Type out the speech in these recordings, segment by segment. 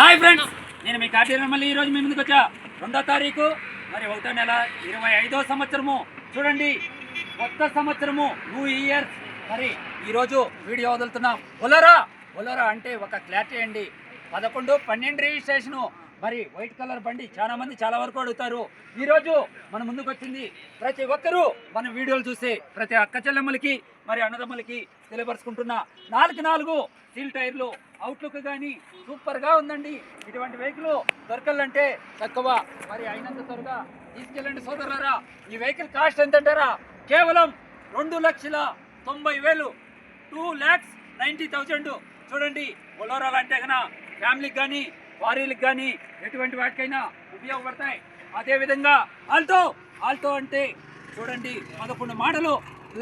Hi friends నేను మీ కాటీ మళ్ళీ ఈ రోజు మీ ముందుకు వచ్చా. రెండో తారీఖు మరి ఒకటో నెల ఇరవై ఐదో సంవత్సరము. చూడండి కొత్త సంవత్సరము న్యూ ఇయర్ మరి ఈరోజు వీడియో వదులుతున్నాం. ఒలరా ఒలరా అంటే ఒక క్లారిటీ అండి. పదకొండు పన్నెండు రిజిస్ట్రేషను మరి వైట్ కలర్ బండి చాలా మంది చాలా వరకు అడుగుతారు. ఈరోజు మన ముందుకు వచ్చింది ప్రతి ఒక్కరూ మన వీడియోలు చూసి ప్రతి అక్క చెల్లెమ్మలకి మరి అన్నదమ్ములకి తెలియపరుచుకుంటున్నా నాలుగు నాలుగు స్టీల్ టైర్లు అవుట్లుక్ కానీ సూపర్గా ఉందండి. ఇటువంటి వెహికల్ దొరకాలంటే తక్కువ మరి అయినంత త్వరగా తీసుకెళ్ళండి సోదరులారా. ఈ వెహికల్ కాస్ట్ ఎంత అంటారా కేవలం రెండు లక్షల తొంభై వేలు. టూ ల్యాక్స్ నైంటీ థౌజండ్ చూడండి బొలోరాలు అంటే కన్నా ఫ్యామిలీకి కానీ వారీలకు కానీ ఎటువంటి వాటికైనా ఉపయోగపడతాయి. అదేవిధంగా ఆల్టో ఆల్టో అంటే చూడండి పదకొండు మాటలు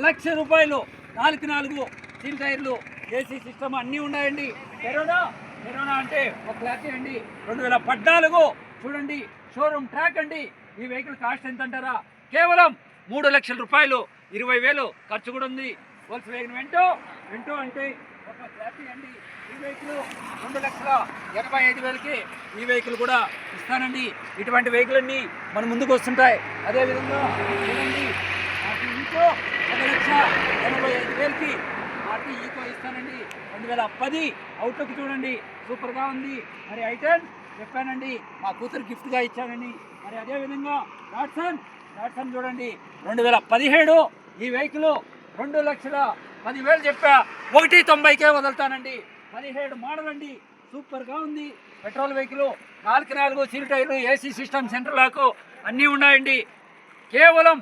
లక్ష రూపాయలు నాలుగు నాలుగు స్టీల్ టైర్లు ఏసీ సిస్టమ్ అన్నీ ఉన్నాయండి. కరోనా కరోనా అంటే ఒక క్లారిటీ అండి. రెండు వేల పద్నాలుగు చూడండి షోరూమ్ ట్రాక్ అండి. ఈ వెహికల్ కాస్ట్ ఎంత అంటారా కేవలం మూడు లక్షల రూపాయలు ఇరవై వేలు ఖర్చు కూడా ఉంది. వల్స్ వేగన్ వెంటో వెంటో అంటే ఒక క్లారిటీ అండి. వెహికల్ రెండు లక్షల ఎనభై ఐదు వేలకి ఈ వెహికల్ కూడా ఇస్తానండి. ఇటువంటి వెహికల్ అన్ని మన ముందుకు వస్తుంటాయి. అదేవిధంగా చూడండి నాకు ఇంకో ఒక లక్ష ఎనభై ఐదు వేలకి ఆర్టీ ఈకో ఇస్తానండి. రెండు వేల పది అవుట్లుక్ చూడండి సూపర్గా ఉంది. మరి ఐటెన్ చెప్పానండి మా కూతురు గిఫ్ట్గా ఇచ్చానండి. మరి అదేవిధంగా డాట్సన్ డాట్సన్ చూడండి రెండు వేల పదిహేడు ఈ వెహికల్ రెండు లక్షల పదివేలు చెప్పా. ఒకటి తొంభైకే వదులుతానండి. పదిహేడు మోడల్ అండి సూపర్గా ఉంది. పెట్రోల్ వెహికల్ నాలుగు నాలుగు సీల్ టైర్లు ఏసీ సిస్టమ్ సెంటర్ లాకు అన్నీ ఉన్నాయండి. కేవలం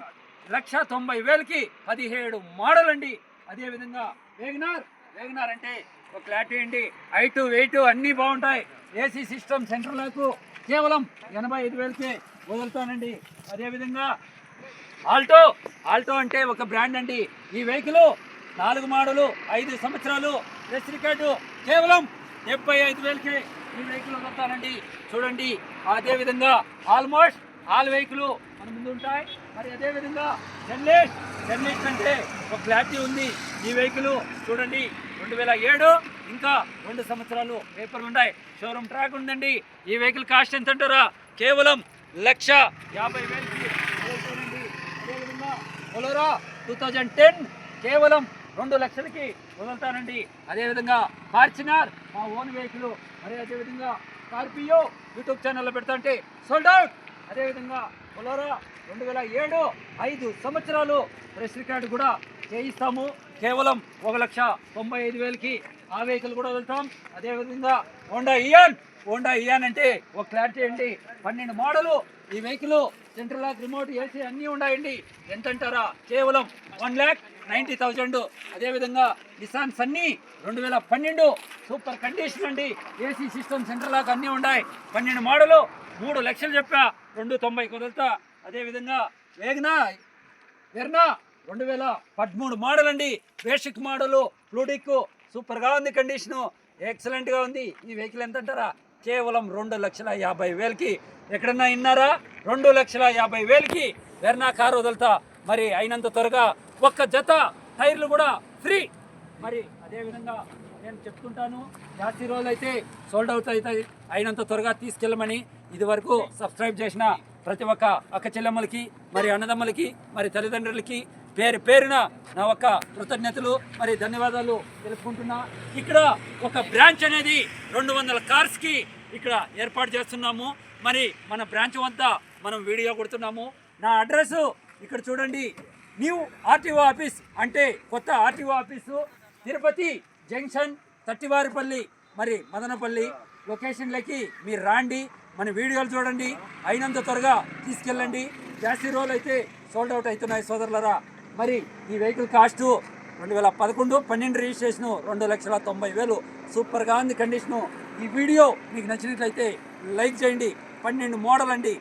లక్ష తొంభై వేలకి పదిహేడు మోడల్ అండి అదేవిధంగా వేగనార్. వేగనార్ అంటే ఒక క్లారిటీ అండి హైటు వెయిట్ అన్నీ బాగుంటాయి. ఏసీ సిస్టమ్ సెంటర్లకు కేవలం ఎనభై ఐదు వేలకే వదులుతానండి. అదేవిధంగా ఆల్టో. ఆల్టో అంటే ఒక బ్రాండ్ అండి. ఈ వెహికల్ నాలుగు మోడలు ఐదు సంవత్సరాలు ప్రెస్ రికార్డు కేవలం డెబ్బై ఐదు వేలకే ఈ వెహికల్ వస్తానండి చూడండి అదేవిధంగా ఆల్మోస్ట్ ఆల్ వెహికల్ మన ముందు ఉంటాయి. మరి అదేవిధంగా జర్నలిస్ట్ జర్నలిస్ట్ అంటే ఒక క్లారిటీ ఉంది. ఈ వెహికల్ చూడండి రెండు వేల ఏడు ఇంకా రెండు సంవత్సరాలు పేపర్లు ఉన్నాయి. షోరూమ్ ట్రాక్ ఉందండి. ఈ వెహికల్ కాస్ట్ ఎంత అంటారా? కేవలం లక్ష యాభై వేలకి. అదేవిధంగా బొలోరా టూ థౌజండ్ టెన్ కేవలం రెండు లక్షలకి వదులుతానండి. అదేవిధంగా ఫార్చునర్ మా ఓన్ వెహికల్ మరి అదేవిధంగా స్కార్పియో యూట్యూబ్ ఛానల్లో పెడతా అంటే సోల్డ్ అవుట్ అదేవిధంగా బొలోరా రెండు వేల ఏడు ఐదు సంవత్సరాలు ప్రెస్ రికార్డు కూడా చేయిస్తాము. కేవలం ఒక లక్ష తొంభై ఐదు వేలకి ఆ వెహికల్ కూడా వదులుతాం. అదేవిధంగా హోండా ఇయన్ హోండా ఇయ్యానంటే ఒక క్లారిటీ అండి పన్నెండు మోడలు ఈ vehicle central lock remote AC అన్నీ ఉన్నాయండి. ఎంత అంటారా కేవలం వన్ ల్యాక్ నైంటీ థౌజండ్. అదేవిధంగా నిసాన్ సన్నీ రెండు వేల పన్నెండు. సూపర్ కండిషన్ అండి. ఏసీ సిస్టమ్ సెంట్రల్ లాక్ అన్నీ ఉన్నాయి. పన్నెండు మోడలు మూడు లక్షలు చెప్పా. రెండు తొంభై కుదరతా. అదేవిధంగా వేగనా? వెర్నా? రెండు వేల పదమూడు మోడల్ అండి బేసిక్ మోడలు ఫ్లూడిక్ సూపర్గా ఉంది కండిషను. ఎక్సలెంట్గా ఉంది. ఈ వెహికల్ ఎంత అంటారా కేవలం రెండు లక్షల యాభై వేలకి. ఎక్కడన్నా విన్నారా రెండు లక్షల యాభై వేలకి. వెర్నా కారు వదులుతా. మరి అయినంత త్వరగా ఒక్క జత టైర్లు కూడా ఫ్రీ. మరి అదేవిధంగా నేను చెప్తుంటాను. జాస్తి రోజులు అయితే సోల్డ్ అవుట్ అవుతాయి. అయినంత త్వరగా తీసుకెళ్ళమని ఇది వరకు సబ్స్క్రైబ్ చేసిన ప్రతి ఒక్క అక్క చెల్లెమ్మలకి మరి అన్నదమ్మలకి మరి తల్లిదండ్రులకి పేరు పేరున నా ఒక్క కృతజ్ఞతలు మరి ధన్యవాదాలు తెలుపుకుంటున్నా. ఇక్కడ ఒక బ్రాంచ్ అనేది రెండు వందల కార్స్కి ఇక్కడ ఏర్పాటు చేస్తున్నాము. మరి మన బ్రాంచ్ వద్ద మనం వీడియో కొడుతున్నాము. నా అడ్రస్ ఇక్కడ చూడండి. న్యూ ఆర్టీఓ ఆఫీస్ అంటే కొత్త RTO office. Tirupati junction Tattivaripalli మరి మదనపల్లి లొకేషన్లకి మీరు రాండి. మన వీడియోలు చూడండి. అయినంత త్వరగా తీసుకెళ్ళండి. జాస్తి రోజులు అయితే సోల్డ్ అవుట్ అవుతున్నాయి సోదరులరా. మరి ఈ వెహికల్ కాస్ట్ రెండు వేల పదకొండు పన్నెండు రిజిస్ట్రేషను రెండు లక్షల తొంభై వేలు. సూపర్గా ఉంది కండిషను ఈ వీడియో మీకు నచ్చినట్లయితే లైక్ చేయండి పన్నెండు మోడల్ అండి.